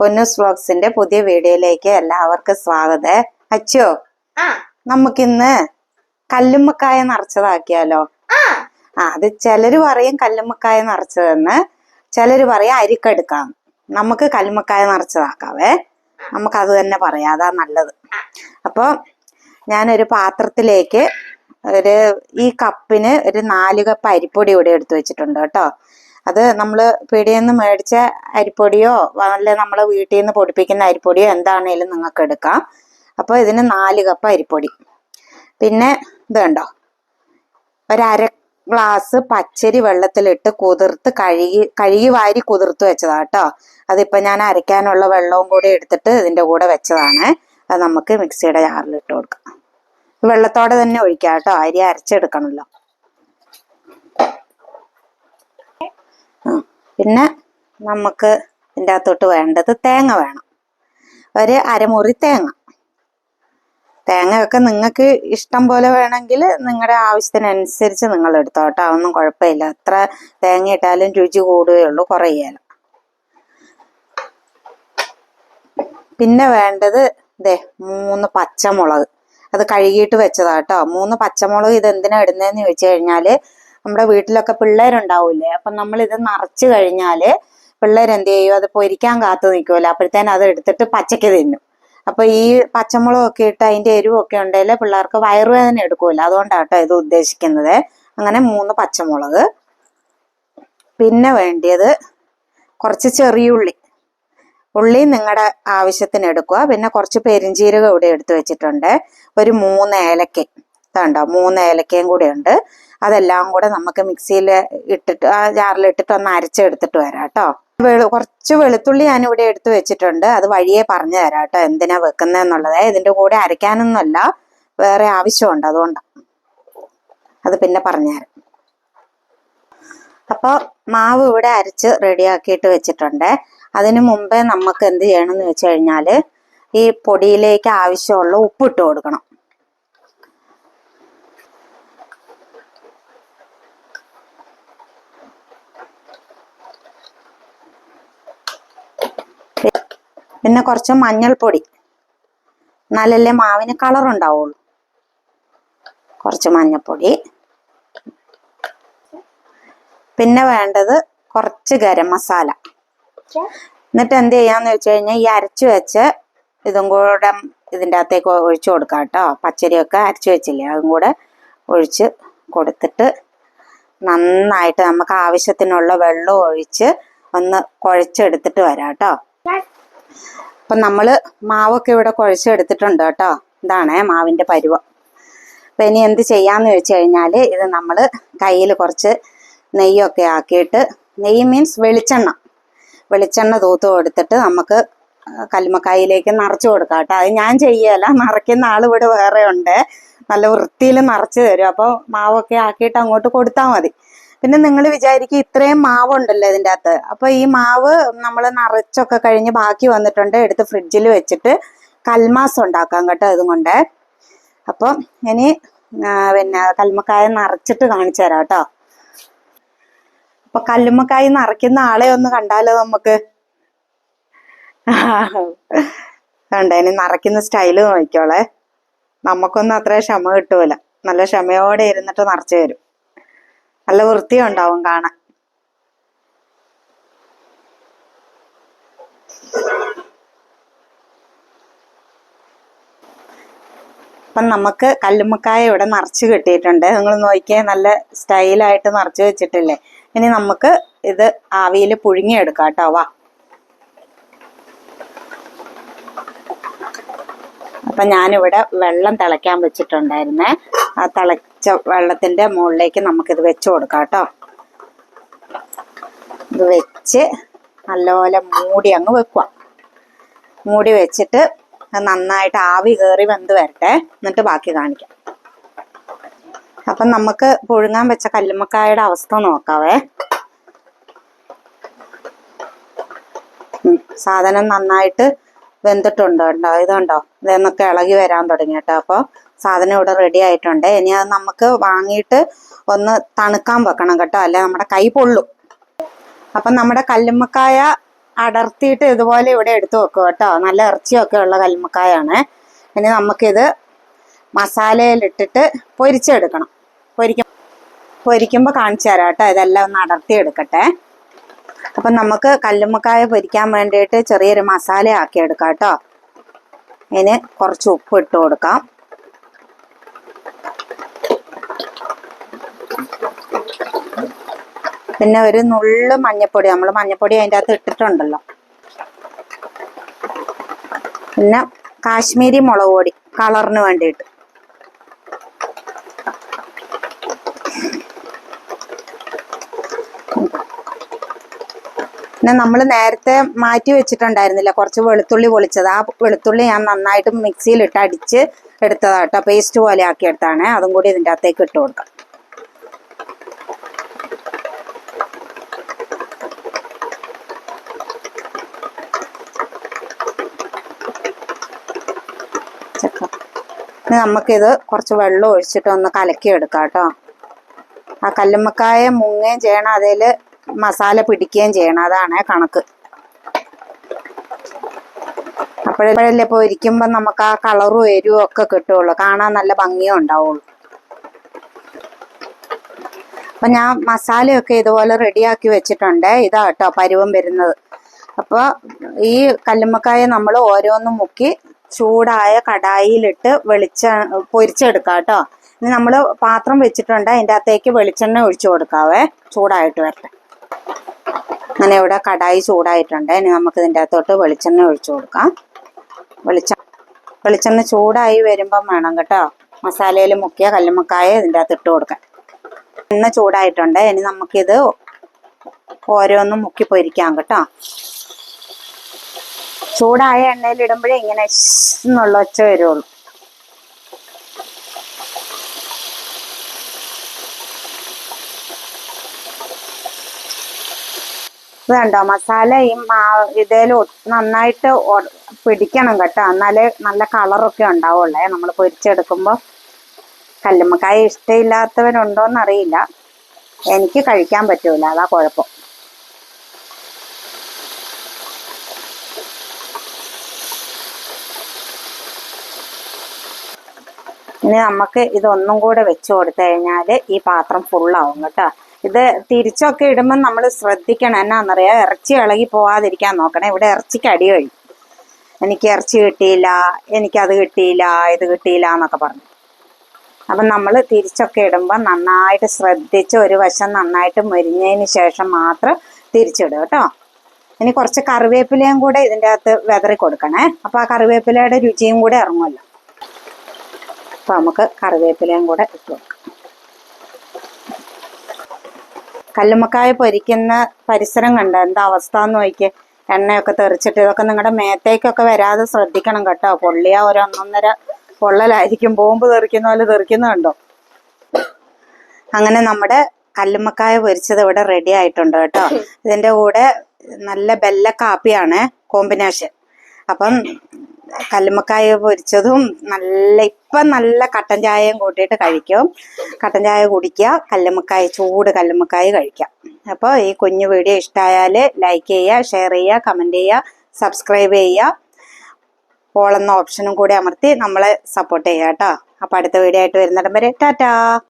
പൊന്നൂസ് വ്ളോഗ്സിന്റെ പുതിയ വീഡിയോയിലേക്ക് എല്ലാവർക്കും സ്വാഗതം. അച്ചോ നമുക്കിന്ന് കല്ലുമ്മക്കായ നിറച്ചതാക്കിയാലോ? ആ. ആ അത് ചിലര് പറയും കല്ലുമ്മക്കായ നിറച്ചതെന്ന് ചിലര് പറയും അരിക്കെടുക്കാം നമുക്ക് കല്ലുമ്മക്കായ നിറച്ചതാക്കാവേ. നമുക്ക് അത് തന്നെ പറയാം അതാ നല്ലത്. അപ്പോൾ ഞാനൊരു പാത്രത്തിലേക്ക് ഒരു ഈ കപ്പിന് ഒരു നാല് കപ്പ് അരിപ്പൊടി ഇവിടെ എടുത്തു വെച്ചിട്ടുണ്ട് കേട്ടോ. അത് നമ്മൾ പീടിയിൽ നിന്ന് മേടിച്ച അരിപ്പൊടിയോ അല്ലെ നമ്മൾ വീട്ടിൽ നിന്ന് പൊടിപ്പിക്കുന്ന അരിപ്പൊടിയോ എന്താണേലും നിങ്ങൾക്ക് എടുക്കാം. അപ്പോൾ ഇതിന് നാല് കപ്പ് അരിപ്പൊടി. പിന്നെ ഇത് കണ്ടോ? ഒരര ഗ്ലാസ് പച്ചരി വെള്ളത്തിലിട്ട് കുതിർത്ത് കഴുകി കഴുകി വാരി കുതിർത്ത് വെച്ചതാണ് കേട്ടോ അതിപ്പോൾ ഞാൻ അരയ്ക്കാനുള്ള വെള്ളവും കൂടി എടുത്തിട്ട് ഇതിന്റെ കൂടെ വെച്ചതാണ്. അത് നമുക്ക് മിക്സിയുടെ ജാറിലിട്ട് കൊടുക്കാം. വെള്ളത്തോടെ തന്നെ ഒഴിക്കാം കേട്ടോ അരി അരച്ചെടുക്കണമല്ലോ പിന്നെ നമുക്ക് ഇതിന്റെ അകത്തോട്ട് വേണ്ടത് തേങ്ങ വേണം. ഒരു അരമുറി തേങ്ങ. തേങ്ങയൊക്കെ നിങ്ങൾക്ക് ഇഷ്ടം പോലെ വേണമെങ്കിൽ നിങ്ങളുടെ ആവശ്യത്തിനനുസരിച്ച് നിങ്ങൾ എടുത്തോട്ടെ ഒന്നും കുഴപ്പമില്ല. എത്ര തേങ്ങ ഇട്ടാലും രുചി കൂടുകയുള്ളൂ കുറയുകയില്ല. പിന്നെ വേണ്ടത് ദേ മൂന്ന് പച്ചമുളക്. അത് കഴുകിയിട്ട് വെച്ചതാട്ടോ മൂന്ന് പച്ചമുളക് ഇത് എന്തിനാ ഇടുന്നതെന്ന് ചോദിച്ചു കഴിഞ്ഞാൽ നമ്മുടെ വീട്ടിലൊക്കെ പിള്ളേരുണ്ടാവൂലേ അപ്പം നമ്മൾ ഇത് നിറച്ചു കഴിഞ്ഞാൽ പിള്ളേരെന്ത് ചെയ്യും? അത് പൊരിക്കാൻ കാത്തു നിൽക്കുമല്ലോ അപ്പോഴത്തേനും അത് എടുത്തിട്ട് പച്ചയ്ക്ക് തിന്നും. അപ്പൊ ഈ പച്ചമുളകൊക്കെ ഇട്ട് അതിന്റെ എരിവൊക്കെ ഉണ്ടെങ്കിൽ പിള്ളേർക്ക് വയറുവേദന അതുകൊണ്ടാണ് കേട്ടോ ഇത് ഉദ്ദേശിക്കുന്നത്. അങ്ങനെ മൂന്ന് പച്ചമുളക്. പിന്നെ വേണ്ടിയത് കുറച്ച് ചെറിയുള്ളി ഉള്ളി. നിങ്ങളുടെ ആവശ്യത്തിന് എടുക്കുക. പിന്നെ കുറച്ച് പെരിഞ്ചീരകം ഇവിടെ എടുത്തു വെച്ചിട്ടുണ്ട്. ഒരു മൂന്ന് ഏലക്ക ഇതുണ്ടോ മൂന്ന് ഏലക്കയും കൂടെ ഉണ്ട് അതെല്ലാം കൂടെ നമുക്ക് മിക്സിയിൽ ഇട്ടിട്ട് ആ ജാറിൽ ഇട്ടിട്ട് ഒന്ന് അരച്ചെടുത്തിട്ട് വരാം കേട്ടോ. വെളു കുറച്ച് വെളുത്തുള്ളി ഞാൻ ഇവിടെ എടുത്തു വെച്ചിട്ടുണ്ട്. അത് വഴിയെ പറഞ്ഞു തരാം കേട്ടോ എന്തിനാ വെക്കുന്നതെന്നുള്ളത് ഇതിന്റെ കൂടെ അരയ്ക്കാനൊന്നുമല്ല വേറെ ആവശ്യമുണ്ട് അതുകൊണ്ടാണ് അത് പിന്നെ പറഞ്ഞുതരാം അപ്പോൾ മാവ് ഇവിടെ അരച്ച് റെഡിയാക്കിയിട്ട് വെച്ചിട്ടുണ്ട്. അതിന് മുമ്പേ നമുക്ക് എന്ത് ചെയ്യണം എന്ന് വെച്ച് കഴിഞ്ഞാൽ ഈ പൊടിയിലേക്ക് ആവശ്യമുള്ള ഉപ്പിട്ട് കൊടുക്കണം. പിന്നെ കുറച്ച് മഞ്ഞൾപ്പൊടി. എന്നാലല്ലേ മാവിന് കളർ ഉണ്ടാവുള്ളൂ. കുറച്ച് മഞ്ഞൾപ്പൊടി. പിന്നെ വേണ്ടത് കുറച്ച് ഗരം മസാല. എന്നിട്ട് എന്ത് ചെയ്യാന്ന് വെച്ച് കഴിഞ്ഞാൽ ഈ അരച്ചു വെച്ച് ഇതും കൂടെ ഇതിന്റെ അകത്തേക്ക് ഒഴിച്ചു കൊടുക്കാം കേട്ടോ. പച്ചരിയൊക്കെ അരച്ചു വെച്ചില്ലേ അതും കൂടെ ഒഴിച്ച് കൊടുത്തിട്ട് നന്നായിട്ട് നമുക്ക് ആവശ്യത്തിനുള്ള വെള്ളം ഒഴിച്ച് ഒന്ന് കുഴച്ചെടുത്തിട്ട് വരാം കേട്ടോ. അപ്പം നമ്മൾ മാവൊക്കെ ഇവിടെ കുഴച്ചെടുത്തിട്ടുണ്ട് കേട്ടോ. ഇതാണ് മാവിന്റെ പരുവം. അപ്പം ഇനി എന്ത് ചെയ്യാന്ന് വെച്ച് കഴിഞ്ഞാൽ ഇത് നമ്മൾ കയ്യിൽ കുറച്ച് നെയ്യൊക്കെ ആക്കിയിട്ട് നെയ്യ് മീൻസ് വെളിച്ചെണ്ണ. വെളിച്ചെണ്ണ തൂത്ത് കൊടുത്തിട്ട് നമുക്ക് കൽമക്കായിലേക്ക് നിറച്ച് കൊടുക്കാം കേട്ടോ. അത് ഞാൻ ചെയ്യല നിറയ്ക്കുന്ന ആൾ ഇവിടെ വേറെ ഉണ്ട്. നല്ല വൃത്തിയിൽ നിറച്ച് തരും. അപ്പോൾ മാവൊക്കെ ആക്കിയിട്ട് അങ്ങോട്ട് കൊടുത്താൽ മതി. പിന്നെ നിങ്ങൾ വിചാരിക്കും ഇത്രയും മാവ് ഉണ്ടല്ലോ ഇതിന്റെ അകത്ത്. അപ്പോൾ ഈ മാവ് നമ്മൾ നിറച്ചൊക്കെ കഴിഞ്ഞ് ബാക്കി വന്നിട്ടുണ്ട്. എടുത്ത് ഫ്രിഡ്ജിൽ വെച്ചിട്ട് കൽമാസ് ഉണ്ടാക്കാം കേട്ടോ ഇതും കൊണ്ട്. ഇനി പിന്നെ കൽമക്കായ നിറച്ചിട്ട് കാണിച്ചു തരാം കേട്ടോ. അപ്പൊ കല്ലുമ്മക്കായി നിറയ്ക്കുന്ന ആളെ ഒന്ന് കണ്ടാലോ നമുക്ക്? കണ്ട ഇനി നിറയ്ക്കുന്ന സ്റ്റൈൽ നോക്കിക്കോളെ. നമുക്കൊന്നും അത്ര ക്ഷമ കിട്ടൂല. നല്ല ക്ഷമയോടെ ഇരുന്നിട്ട് നിറച്ചു തരും. നല്ല വൃത്തിയും ഉണ്ടാവും കാണാൻ. അപ്പം നമുക്ക് കല്ലുമ്മക്കായ ഇവിടെ നിറച്ച് കിട്ടിയിട്ടുണ്ട്. നിങ്ങൾ നോക്കിയാൽ നല്ല സ്റ്റൈലായിട്ട് നിറച്ച് വെച്ചിട്ടില്ലേ? ഇനി നമുക്ക് ഇത് ആവിയിൽ പുഴുങ്ങിയെടുക്കാം കേട്ടോ. വാ. അപ്പം ഞാനിവിടെ വെള്ളം തിളയ്ക്കാൻ വെച്ചിട്ടുണ്ടായിരുന്നേ. ആ തിളച്ച വെള്ളത്തിന്റെ മുകളിലേക്ക് നമുക്കിത് വെച്ച് കൊടുക്കാം കേട്ടോ. ഇത് വെച്ച് നല്ലപോലെ മൂടി അങ്ങ് വെക്കുക. മൂടി വെച്ചിട്ട് നന്നായിട്ട് ആവി കയറി വെന്ത് വരട്ടെ. എന്നിട്ട് ബാക്കി കാണിക്കാം. അപ്പം നമുക്ക് പുഴുങ്ങാൻ വെച്ച കല്ലുമ്മക്കായുടെ അവസ്ഥ നോക്കാവേ. സാധനം നന്നായിട്ട് വെന്തിട്ടുണ്ട് കേട്ടോ ഇതുണ്ടോ? ഇതെന്നൊക്കെ ഇളകി വരാൻ തുടങ്ങി കേട്ടോ. അപ്പോൾ സാധനം ഇവിടെ റെഡി ആയിട്ടുണ്ട്. ഇനി അത് നമുക്ക് വാങ്ങിയിട്ട് ഒന്ന് തണുക്കാൻ വെക്കണം കേട്ടോ. അല്ലെ? നമ്മുടെ കൈ പൊള്ളും. അപ്പം നമ്മുടെ കല്ലുമ്മക്കായ അടർത്തിയിട്ട് ഇതുപോലെ ഇവിടെ എടുത്തു വെക്കും കേട്ടോ. നല്ല ഇറച്ചിയൊക്കെ ഉള്ള കല്ലുമ്മക്കായാണ്. ഇനി നമുക്കിത് മസാലയിലിട്ടിട്ട് പൊരിച്ചെടുക്കണം. പൊരിക്കും പൊരിക്കുമ്പോൾ കാണിച്ചു തരാം കേട്ടോ. ഇതെല്ലാം ഒന്ന് അടർത്തി എടുക്കട്ടെ അപ്പം നമുക്ക് കല്ലുമ്മക്കായ പൊരിക്കാൻ വേണ്ടിയിട്ട് ചെറിയൊരു മസാല ആക്കി എടുക്കാം കേട്ടോ. അതിന് കുറച്ച് ഉപ്പ് ഇട്ട് കൊടുക്കാം. പിന്നെ ഒരു നുള്ളു മഞ്ഞപ്പൊടി നമ്മൾ മഞ്ഞപ്പൊടി അതിന്റെ അകത്ത് ഇട്ടിട്ടുണ്ടല്ലോ. പിന്നെ കാശ്മീരി മുളക് പൊടി കളറിന് വേണ്ടിയിട്ട്. പിന്നെ നമ്മൾ നേരത്തെ മാറ്റി വെച്ചിട്ടുണ്ടായിരുന്നില്ല. കുറച്ച് വെളുത്തുള്ളി പൊളിച്ചത്. ആ വെളുത്തുള്ളി ഞാൻ നന്നായിട്ട് മിക്സിയിലിട്ട് അടിച്ച് എടുത്തതാട്ടോ. പേസ്റ്റ് പോലെ ആക്കി എടുത്താണ് അതും കൂടി ഇതിന്റെ അകത്തേക്ക് ഇട്ട് കൊടുക്കാം. നമുക്കിത് കുറച്ച് വെള്ളം ഒഴിച്ചിട്ട് ഒന്ന് കലക്കി എടുക്കാം കേട്ടോ. ആ കല്ലുമ്മക്കായ മുങ്ങുകയും ചെയ്യണം അതിൽ മസാല പിടിക്കുകയും ചെയ്യണം. അതാണ് കണക്ക്. അപ്പോഴല്ലേ ഇപ്പോൾ ഇരിക്കുമ്പോൾ നമുക്ക് ആ കളറും എരിവും ഒക്കെ കിട്ടുള്ളൂ. കാണാൻ നല്ല ഭംഗിയും ഉണ്ടാവുള്ളൂ. അപ്പം ഞാൻ മസാലയൊക്കെ ഇതുപോലെ റെഡിയാക്കി വെച്ചിട്ടുണ്ട്. ഇതാ കേട്ടോ പരുവം വരുന്നത്. അപ്പോൾ ഈ കല്ലുമ്മക്കായ നമ്മൾ ഓരോന്നും മുക്കി ചൂടായ കടായിലിട്ട് വെളിച്ച പൊരിച്ചെടുക്കാം കേട്ടോ. ഇനി നമ്മൾ പാത്രം വെച്ചിട്ടുണ്ട്. അതിന്റെ അകത്തേക്ക് വെളിച്ചെണ്ണ ഒഴിച്ചു കൊടുക്കാവേ. ചൂടായിട്ട് വരട്ടെ. അങ്ങനെ ഇവിടെ കടായി ചൂടായിട്ടുണ്ട്. ഇനി നമുക്ക് ഇതിന്റെ അകത്തോട്ട് വെളിച്ചെണ്ണ ഒഴിച്ചു കൊടുക്കാം. വെളിച്ച വെളിച്ചെണ്ണ ചൂടായി വരുമ്പം വേണം കേട്ടോ. മസാലയിൽ മുക്കിയ കല്ലുമ്മക്കായ ഇതിന്റെ അകത്ത് ഇട്ട് കൊടുക്കാൻ. എണ്ണ ചൂടായിട്ടുണ്ട്. ഇനി നമുക്കിത് ഓരോന്നും മുക്കി പൊരിക്കാം കേട്ടോ. ചൂടായ എണ്ണയിൽ ഇടുമ്പോഴേ ഇങ്ങനെ എന്നുള്ള ഒച്ച വരുള്ളൂ. ഇത് മസാലയും മസാല ഈ മാ നന്നായിട്ട് പിടിക്കണം കേട്ടോ. എന്നാലേ നല്ല കളറൊക്കെ ഉണ്ടാവുള്ളേ. നമ്മൾ പൊരിച്ചെടുക്കുമ്പോൾ കല്ലുമ്മക്കായ ഇഷ്ടമില്ലാത്തവരുണ്ടോന്ന് അറിയില്ല എനിക്ക് കഴിക്കാൻ പറ്റൂല. അതാ കുഴപ്പം. ഇനി നമുക്ക് ഇതൊന്നും കൂടെ വെച്ച് കൊടുത്തു കഴിഞ്ഞാൽ ഈ പാത്രം ഫുള്ളാവും കേട്ടോ. ഇത് തിരിച്ചൊക്കെ ഇടുമ്പോൾ നമ്മൾ ശ്രദ്ധിക്കണം. എന്നാന്നറിയാം? ഇറച്ചി ഇളകി പോവാതിരിക്കാൻ നോക്കണം. ഇവിടെ ഇറച്ചിക്ക് അടി കഴിയും എനിക്ക് ഇറച്ചി കിട്ടിയില്ല. എനിക്കത് കിട്ടിയില്ല. ഇത് കിട്ടിയില്ല എന്നൊക്കെ പറഞ്ഞു. അപ്പം നമ്മൾ തിരിച്ചൊക്കെ ഇടുമ്പോൾ നന്നായിട്ട് ശ്രദ്ധിച്ച് ഒരു വശം നന്നായിട്ട് മുരിഞ്ഞതിന് ശേഷം മാത്രം തിരിച്ചിടും കേട്ടോ. ഇനി കുറച്ച് കറിവേപ്പിലയും കൂടെ ഇതിന്റെ അകത്ത് വെതറി കൊടുക്കണേ. അപ്പോൾ ആ കറിവേപ്പിലയുടെ രുചിയും കൂടെ ഇറങ്ങുമല്ലോ. അപ്പോൾ നമുക്ക് കറിവേപ്പിലയും കൂടെ ഇട്ട് കൊടുക്കാം കല്ലുമ്മക്കായ പൊരിക്കുന്ന പരിസരം കണ്ട? എന്താ അവസ്ഥ എന്ന് നോക്കിയേ. എണ്ണയൊക്കെ തെറിച്ചിട്ട് ഇതൊക്കെ നിങ്ങളുടെ മേത്തേക്കൊക്കെ വരാതെ ശ്രദ്ധിക്കണം കേട്ടോ. പൊള്ളിയ ഒരു ഒന്നൊന്നര പൊള്ളലായിരിക്കും. ബോംബ് തെറിക്കുന്ന പോലെ തെറിക്കുന്നുണ്ടോ അങ്ങനെ നമ്മുടെ കല്ലുമ്മക്കായ പൊരിച്ചത് ഇവിടെ റെഡി ആയിട്ടുണ്ട് കേട്ടോ. ഇതിന്റെ കൂടെ നല്ല ബെല്ല കാപ്പിയാണ് കോമ്പിനേഷൻ അപ്പം കല്ലുമ്മക്കായ പൊരിച്ചതും നല്ല ഇപ്പം നല്ല കട്ടൻ ചായയും കൂട്ടിയിട്ട് കഴിക്കും. കട്ടൻ ചായ കുടിക്കുക കല്ലുമ്മക്കായ ചൂട് കല്ലുമ്മക്കായ കഴിക്കാം അപ്പോൾ ഈ കുഞ്ഞു വീഡിയോ ഇഷ്ടമായാൽ ലൈക്ക് ചെയ്യുക ഷെയർ ചെയ്യുക കമന്റ് ചെയ്യുക സബ്സ്ക്രൈബ് ചെയ്യുക. ഓൾ എന്ന ഓപ്ഷനും കൂടി അമർത്തി നമ്മളെ സപ്പോർട്ട് ചെയ്യുക കേട്ടോ. അപ്പോൾ അടുത്ത വീഡിയോ ആയിട്ട് വരുന്നിടം വരെ ടാറ്റാ!